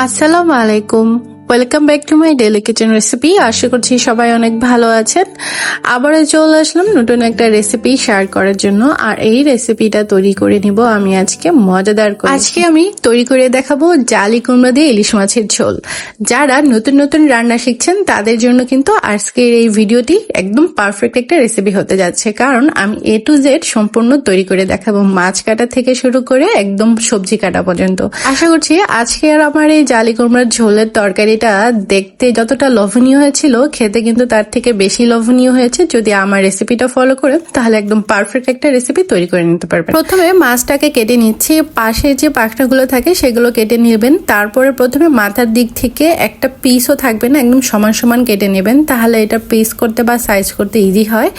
আসসালামু আলাইকুম welcome back to my daily kitchen recipe আশা করছি সবাই অনেক ভালো আছেন। আবারও চলে আসলাম নতুন একটা রেসিপি শেয়ার করার জন্য। আর এই রেসিপিটা তৈরি করে নিব আমি আজকে। মজাদার করে। আজকে আমি তৈরি করে দেখাবো জালি কুমড়া দিয়ে ইলিশ মাছের ঝোল। যারা নতুন নতুন রান্না শিখছেন, তাদের জন্য কিন্তু আজকের এই ভিডিওটি একদম পারফেক্ট একটা রেসিপি হতে যাচ্ছে। কারণ আমি এ টু জেড সম্পূর্ণ তৈরি করে দেখাবো। মাছ কাটা থেকে শুরু করে একদম সবজি কাটা পর্যন্ত। আশা করছি আজকে আর আমার এই জালি কুমড়ার ঝোলের তরকারিটা দেখতে যতটা লোভনীয় হয়েছিল, খেতে কিন্তু তার থেকে বেশি লোভনীয় হয়েছে। যদি আমার রেসিপিটা ফলো করে, তাহলে একদম পারফেক্ট একটা রেসিপি তৈরি করে নিতে পারবেন। প্রথমে মাছটাকে কেটে নিচ্ছি। পাশে যে পাখনাগুলো থাকে, সেগুলো কেটে নেবেন। তারপরে প্রথমে মাথার দিক থেকে একটা পিসও থাকবে না, একদম সমান সমান কেটে নেবেন। তাহলে এটা পিস করতে বা সাইজ করতে ইজি হয়।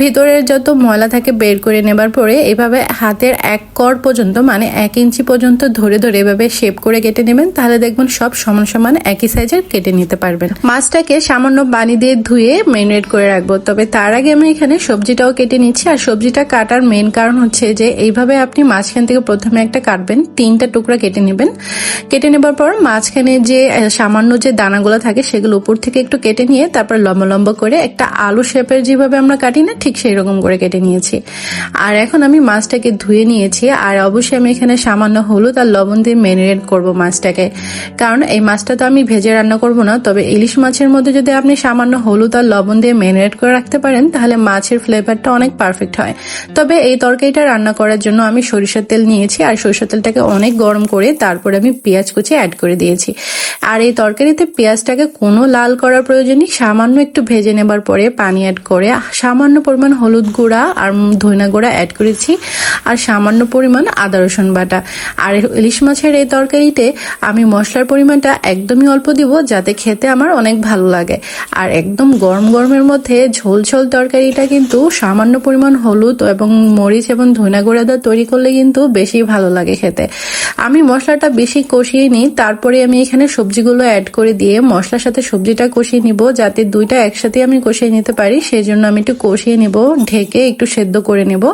ভিতরের যত ময়লা থাকে, বের করে নেবার পরে এভাবে হাতের এক কর পর্যন্ত মানে এক ইঞ্চি পর্যন্ত ধরে ধরে এভাবে শেপ করে কেটে নেবেন। তাহলে দেখবেন সব সমান সমান একই সাইজের কেটে নিতে পারবেন। মাছটাকে সামান্য পানি দিয়ে ধুয়ে মেরিনেট করে রাখব। তবে তার আগে আমি এখানে সবজিটাও কেটে নিচ্ছি। আর সবজিটা কাটার মেন কারণ হচ্ছে যে, এইভাবে আপনি মাঝখান থেকে প্রথমে একটা কাটবেন, তিনটা টুকরা কেটে নেবেন। কেটে নেবার পর মাঝখানে যে সামান্য যে দানাগুলো থাকে, সেগুলো উপর থেকে একটু কেটে নিয়ে তারপর লম্বা লম্বা করে একটা আলু শেপের যেভাবে আমরা কাটি না, ঠিক সেই রকম করে কেটে নিয়েছি। আর এখন আমি মাছটাকে ধুয়ে নিয়েছি। আর অবশ্যই আমি এখানে সামান্য হলুদ আর লবণ দিয়ে মেরিনেট করব মাছটাকে। কারণ এই মাছটা তো আমি ভেজে রান্না করব না, তবে ইলিশ মাছের মধ্যে যদি আপনি সামান্য হলুদ আর লবণ দিয়ে মেরিনেট করে রাখতে পারেন, তাহলে মাছের ফ্লেভারটা অনেক পারফেক্ট হয়। তবে এই তরকারিটা রান্না করার জন্য আমি সরিষার তেল নিয়েছি, আর সরিষার তেলটাকে অনেক গরম করে তারপরে আমি পেঁয়াজ কুচি অ্যাড করে দিয়েছি। আর এই তরকারিতে পেঁয়াজটাকে কোনো লাল করার প্রয়োজন নেই, সামান্য একটু ভেজে নেবার পরে পানি অ্যাড করে সামান্য পরিমাণ হলুদ গুঁড়া আর ধইনা গুঁড়া অ্যাড করেছি, আর সামান্য পরিমাণ আদা রসুন বাটা। আর ইলিশ মাছের এই তরকারিতে আমি মশলার পরিমাণটা একদমই অল্প দিব যাতে খেতে আমার অনেক ভালো লাগে। আর একদম গরম গরমের মধ্যে ঝোল ঝোল তরকারিটা কিন্তু সামান্য পরিমাণ হলুদ এবং মরিচ এবং ধইনা গুঁড়া দিয়ে তৈরি করলে কিন্তু বেশি ভালো লাগে খেতে। আমি মশলাটা বেশি কষিয়ে নিই, তারপরে আমি এখানে সবজিগুলো অ্যাড করে দিয়ে মশলার সাথে সবজিটা কষিয়ে নিব যাতে দুইটা একসাথে আমি কষিয়ে নিতে পারি সেই জন্য আমি একটু কষিয়ে নিব, ঢেকে একটু সেদ্ধ করে নেব।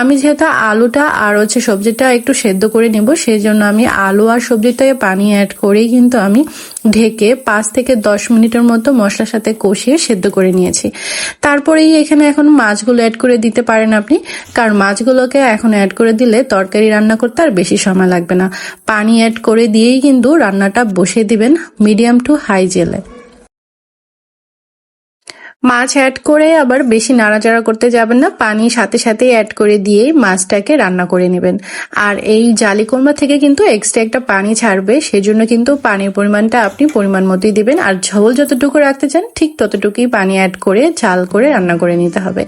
আমি যেহেতু আলুটা আর হচ্ছে সবজিটা একটু সেদ্ধ করে নেব সেই জন্য আমি আলু আর সবজিটায় পানি অ্যাড করেই কিন্তু আমি ঢেকে পাঁচ থেকে দশ মিনিটের মতো মশলার সাথে কষিয়ে সেদ্ধ করে নিয়েছি। তারপরেই এখানে এখন মাছগুলো অ্যাড করে দিতে পারেন আপনি, কারণ মাছগুলোকে এখন অ্যাড করে দিলে তরকারি রান্না করতে আর বেশি সময় লাগবে না। পানি অ্যাড করে দিয়েই কিন্তু রান্নাটা বসে দিবেন মিডিয়াম টু হাই জেলে মাছ অ্যাড করে আবার বেশি নাড়াচাড়া করতে যাবেন না, পানি সাথে সাথে অ্যাড করে দিয়েই মাছটাকে রান্না করে নেবেন। আর এই জালি কোরমা থেকে কিন্তু এক্সট্রা একটা পানি ছাড়বে, সেজন্য কিন্তু পানির পরিমাণটা আপনি পরিমাণ মতোই দিবেন। আর ঝোল যতটুকু রাখতে চান, ঠিক ততটুকুই পানি অ্যাড করে ঝাল করে রান্না করে নিতে হবে।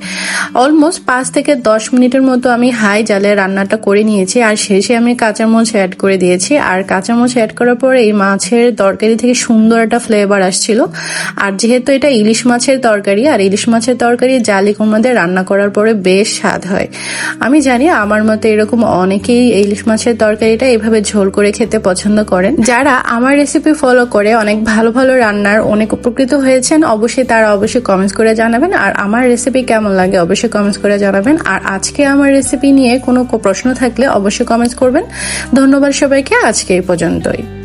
অলমোস্ট পাঁচ থেকে দশ মিনিটের মতো আমি হাই জালে রান্নাটা করে নিয়েছি, আর শেষে আমি কাঁচামরিচ অ্যাড করে দিয়েছি। আর কাঁচামরিচ অ্যাড করার পরে এই মাছের তরকারি থেকে সুন্দর একটা ফ্লেভার আসছিল। আর যেহেতু এটা ইলিশ মাছের তরকারি আর ইলিশ মাছের তরকারি, জালি কুমড়া রান্না করার পরে বেশ স্বাদ হয়। আমি জানি আমার মতে এরকম অনেকেই ইলিশ মাছের তরকারিটা এভাবে ঝোল করে খেতে পছন্দ করেন। যারা আমার রেসিপি ফলো করে অনেক ভালো ভালো রান্নার অনেক উপকৃত হয়েছেন, অবশ্যই তারা অবশ্যই কমেন্টস করে জানাবেন। আর আমার রেসিপি কেমন লাগে অবশ্যই কমেন্টস করে জানাবেন। আর আজকে আমার রেসিপি নিয়ে কোনো প্রশ্ন থাকলে অবশ্যই কমেন্টস করবেন। ধন্যবাদ সবাইকে, আজকে এই পর্যন্তই।